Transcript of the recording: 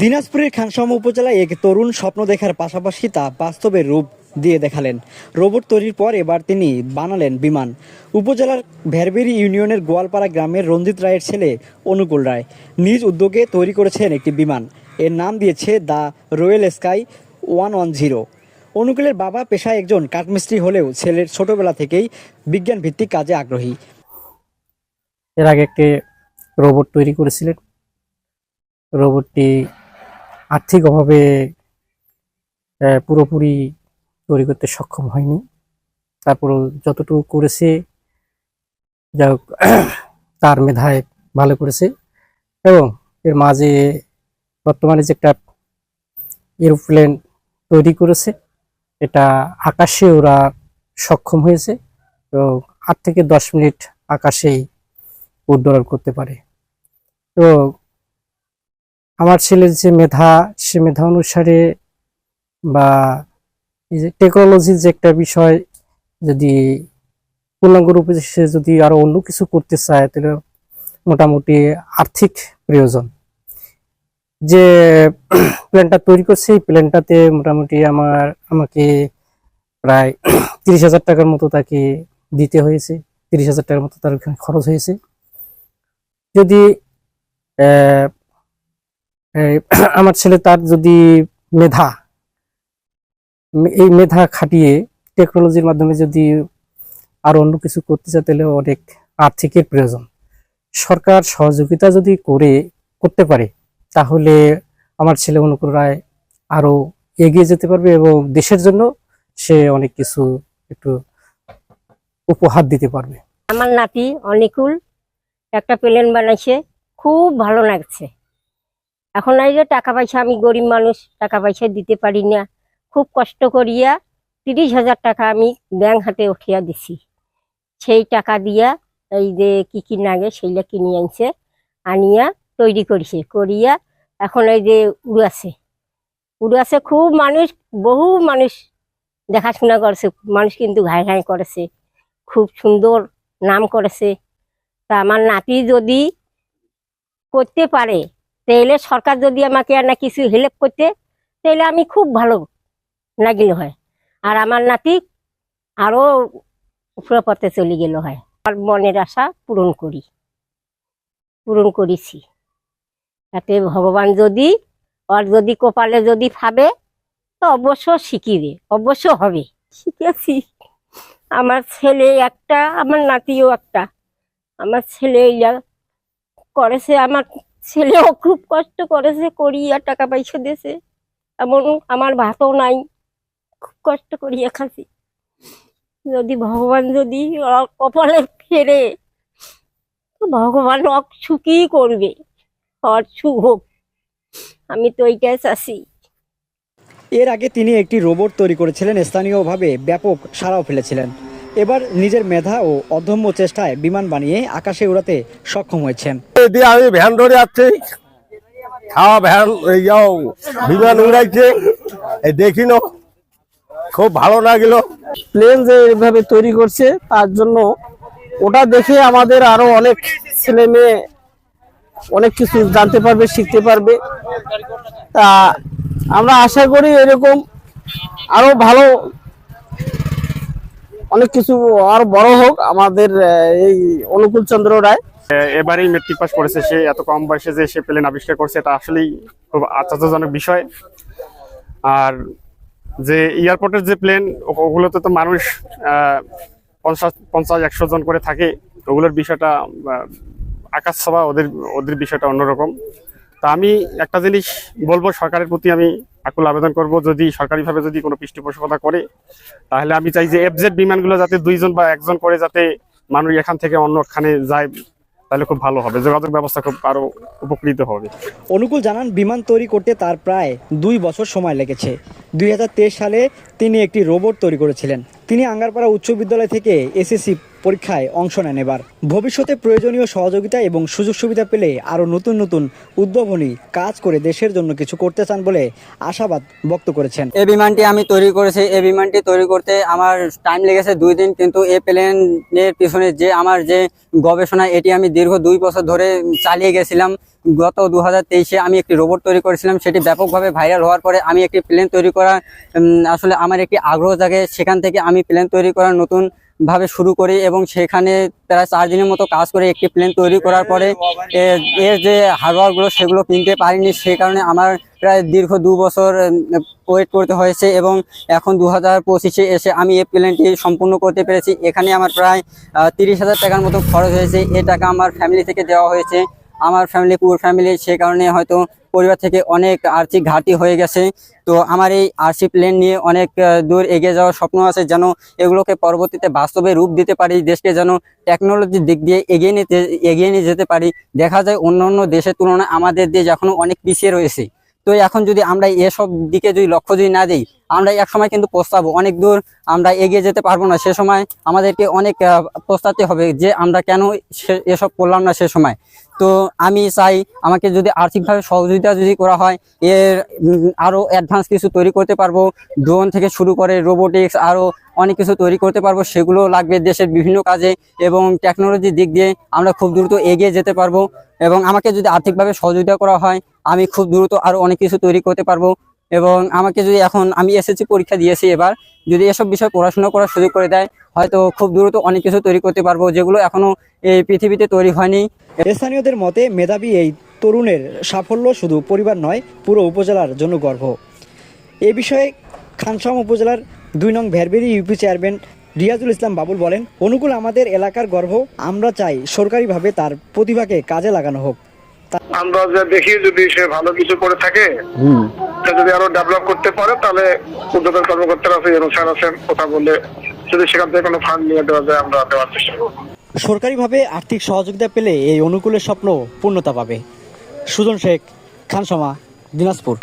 দিনাজপুরের খানসামা উপজেলায় এক তরুণ স্বপ্ন দেখার পাশাপাশি তা বাস্তবে রূপ দিয়ে দেখালেন। রোবট তৈরির পর এবার তিনি বানালেন বিমান। উপজেলার ভেরবেরি ইউনিয়নের গোয়ালপাড়া গ্রামের রঞ্জিত রায়ের ছেলে অনুকূল রায় নিজ উদ্যোগে তৈরি করেছেন একটি বিমান। এর নাম দিয়েছে the royal sky one one zero. অনুকূলের বাবা পেশায় একজন কাঠমিস্ত্রি হলেও ছেলের ছোটবেলা থেকেই বিজ্ঞান ভিত্তিক কাজে আগ্রহী। এর আগে একটি রোবট তৈরি করেছিলেন। রোবটটি আর্থিক অভাবে পুরোপুরি তৈরি করতে সক্ষম হয়নি। তারপর যতটুকু করেছে হোক, তার মেধায় ভালো করেছে। এবং এর মাঝে বর্তমানে যে একটা এরোপ্লেন তৈরি করেছে, এটা আকাশে ওরা সক্ষম হয়েছে এবং আট থেকে দশ মিনিট আকাশেই উড্ডয়ন করতে পারে। তো আমার ছেলের যে মেধা, সে মেধা অনুসারে বা এই যে টেকনোলজির যে একটা বিষয়, যদি পূর্ণাঙ্গ রূপে সে যদি আরও অন্য কিছু করতে চায়, তাহলে মোটামুটি আর্থিক প্রয়োজন। যে প্ল্যানটা তৈরি করছে, এই প্ল্যানটাতে মোটামুটি আমার, আমাকে প্রায় তিরিশ হাজার টাকার মতো তাকে দিতে হয়েছে। তিরিশ হাজার টাকার মতো তার খরচ হয়েছে। যদি আমার ছেলে তার যদি মেধা এই মেধা খাটিয়ে টেকনোলজির মাধ্যমে যদি আরও অন্য কিছু করতে চায়, তাহলে অনেক আর্থিকের প্রয়োজন। সরকার সহযোগিতা যদি করে, করতে পারে, তাহলে আমার ছেলে অনুকূল রায় আরও এগিয়ে যেতে পারবে এবং দেশের জন্য সে অনেক কিছু একটু উপহার দিতে পারবে। আমার নাতি অনিকুল একটা প্লেন বানাইছে, খুব ভালো লাগছে। এখন এই যে টাকা পয়সা, আমি গরিব মানুষ, টাকা পয়সা দিতে পারি না। খুব কষ্ট করিয়া তিরিশ হাজার টাকা আমি ব্যাংক হাতে উঠিয়া দিছি। সেই টাকা দিয়া এই যে কি কি লাগে সেইটা কিনে আনছে, আনিয়া তৈরি করেছে। করিয়া এখন এই যে উড়াছে। উড়াছে খুব মানুষ, বহু মানুষ দেখাশোনা করেছে। মানুষ কিন্তু ঘাই ঘাই করেছে। খুব সুন্দর নাম করেছে। তা আমার নাতি যদি করতে পারে তাহলে সরকার যদি আমাকে আর না কিছু হেল্প করতে তাহলে আমি খুব ভালো লাগিল হয়। আর আমার নাতি আরও উপরে পথে চলে গেল হয়। আর মনের আশা পূরণ করি, পূরণ করেছি। তাতে ভগবান যদি, আর যদি কপালে যদি ভাবে, তো অবশ্য শিখিবে, অবশ্য হবে। শিখেছি। আমার ছেলে একটা, আমার নাতিও একটা। আমার ছেলে করেছে, আমার ছেলেও খুব কষ্ট করেছে করিয়া টাকা পয়সা দিয়েছে এমন আমার ভাতও নাই, খুব কষ্ট করিয়া খাচ্ছি যদি ভগবান যদি কপালে ফেরে ভগবান ওক সুখী করবে আর সুখ হোক। আমি তো এইটাই চাষি এর আগে তিনি একটি রোবট তৈরি করেছিলেন, স্থানীয়ভাবে ব্যাপক সাড়াও ফেলেছিলেন। এবার নিজের মেধা ও অদম্য চেষ্টায় বিমান বানিয়ে আকাশে উড়াতে সক্ষম হয়েছেন। দিয়ে আমি ভ্যান ধরে যাচ্ছি। খাওয়া ভ্যান এই যাও বিমান উড়াইছে। এই দেখিন খুব ভালো লাগল। প্লেন যে এভাবে তৈরি করছে তার জন্য ওটা দেখে আমাদের আরও অনেক ছেলে মেয়ে অনেক কিছু জানতে পারবে শিখতে পারবে। তা আমরা আশা করি এরকম আরও ভালো অনেক কিছু আর বড় হোক, আমাদের এই অনুকূল চন্দ্র রায়। এবারেই মেট্রিক পাস করেছে সে, এত কম বয়সে যে সে প্লেন আবিষ্কার করছে, এটা আসলেই খুব আশ্চর্যজনক বিষয়। আর যে এয়ারপোর্টের যে প্লেন ওগুলোতে তো মানুষ পঞ্চাশ পঞ্চাশ, একশো জন করে থাকে। ওগুলোর বিষয়টা আকাশ সভা, ওদের ওদের বিষয়টা অন্যরকম। তা আমি একটা জিনিস বলব সরকারের প্রতি, আমি আকুল আবেদন করব যদি সরকারিভাবে যদি কোনো পৃষ্ঠপোষকতা করে, তাহলে আমি চাই যে এফজেড বিমানগুলো যাতে দুইজন বা একজন করে যাতে মানুষ এখান থেকে অন্যখানে যায়, তাহলে খুব ভালো হবে। যোগাযোগ ব্যবস্থা খুব আরও উপকৃত হবে। অনুকূল জানান, বিমান তৈরি করতে তার প্রায় দুই বছর সময় লেগেছে। দুই হাজার তেইশ সালে তিনি একটি রোবট তৈরি করেছিলেন। তিনি আঙ্গারপাড়া উচ্চ বিদ্যালয় থেকে এসএসসি পরীক্ষায় অংশ নেন এবার। ভবিষ্যতে প্রয়োজনীয় সহযোগিতা এবং সুযোগ সুবিধা পেলে আরও নতুন নতুন উদ্ভাবনী কাজ করে দেশের জন্য কিছু করতে চান বলে আশাবাদ ব্যক্ত করেছেন। এই বিমানটি আমি তৈরি করেছি। এই বিমানটি তৈরি করতে আমার টাইম লেগেছে দুই দিন, কিন্তু এই প্লেনের পিছনে যে আমার যে গবেষণা, এটি আমি দীর্ঘ দুই বছর ধরে চালিয়ে গেছিলাম। গত দু হাজার আমি একটি রোবট তৈরি করেছিলাম। সেটি ব্যাপকভাবে ভাইরাল হওয়ার পরে আমি একটি প্লেন তৈরি করা আসলে আমার একটি আগ্রহ জাগে। সেখান থেকে আমি প্লেন তৈরি করার নতুন ভাবে শুরু করি এবং সেখানে প্রায় চার দিনের মতো কাজ করে একটি প্লেন তৈরি করার পরে এর যে হার্ডওয়ারগুলো সেগুলো কিনতে পারিনি, সে কারণে আমার প্রায় দীর্ঘ দু বছর ওয়েট করতে হয়েছে এবং এখন দু হাজার পঁচিশে এসে আমি এই প্লেনটি সম্পূর্ণ করতে পেরেছি। এখানে আমার প্রায় তিরিশ হাজার টাকার মতো খরচ হয়েছে। এ টাকা আমার ফ্যামিলি থেকে দেওয়া হয়েছে। আমার ফ্যামিলি পুরো ফ্যামিলি সে কারণে হয়তো পরিবার থেকে অনেক আর্থিক ঘাটতি হয়ে গেছে। তো আমার এই আরসি প্লেন নিয়ে অনেক দূর এগিয়ে যাওয়ার স্বপ্ন আছে যেন এগুলোকে পরবর্তীতে বাস্তবে রূপ দিতে পারি, দেশকে যেন টেকনোলজির দিক দিয়ে এগিয়ে নিতে, এগিয়ে নিয়ে যেতে পারি। দেখা যায় অন্য অন্য দেশের তুলনায় আমাদের দেশ এখনও অনেক পিছিয়ে রয়েছে। তো এখন যদি আমরা এসব দিকে যদি লক্ষ্য যদি না দিই, আমরা এক সময় কিন্তু পস্তাবো, অনেক দূর আমরা এগিয়ে যেতে পারব না। সে সময় আমাদেরকে অনেক পস্তাতে হবে যে আমরা কেন এসব করলাম না সে সময়। তো আমি চাই আমাকে যদি আর্থিকভাবে সহযোগিতা যদি করা হয় এর উম, আরও অ্যাডভান্স কিছু তৈরি করতে পারব ড্রোন থেকে শুরু করে রোবোটিক্স আরও অনেক কিছু তৈরি করতে পারব সেগুলো লাগবে দেশের বিভিন্ন কাজে এবং টেকনোলজির দিক দিয়ে আমরা খুব দ্রুত এগিয়ে যেতে পারব এবং আমাকে যদি আর্থিকভাবে সহযোগিতা করা হয় আমি খুব দ্রুত আরও অনেক কিছু তৈরি করতে পারব এবং আমাকে যদি এখন আমি এসএসসি পরীক্ষা দিয়েছি এবার যদি এসব বিষয়ে পড়াশোনা করার সুযোগ করে দেয় হয়তো খুব দ্রুত অনেক কিছু তৈরি করতে পারব যেগুলো এখনও এই পৃথিবীতে তৈরি হয়নি। স্থানীয়দের মতে মেধাবী এই তরুণের সাফল্য শুধু পরিবার নয় পুরো উপজেলার জন্য গর্ব। এ বিষয়ে খানসাম উপজেলার দুই নং ভেরবেরি ইউপি চেয়ারম্যান রিয়াজুল ইসলাম বাবুল বলেন অনুকূল আমাদের এলাকার গর্ব আমরা চাই সরকারিভাবে তার প্রতিভাকে কাজে লাগানো হোক। আমরা যে দেখি যদি সে ভালো কিছু করে থাকে যদি আরও ডেভেলপ করতে পারে তাহলে উদ্যোগের কর্মকর্তারা আছে কথা বলে যদি সেখান থেকে কোনো ফান্ড নিয়ে দেওয়া যায়, আমরা দেওয়ার চেষ্টা করব। সরকারিভাবে আর্থিক সহযোগিতা পেলে এই অনুকূলের স্বপ্ন পূর্ণতা পাবে। সুজন শেখ, খানসমা, দিনাজপুর।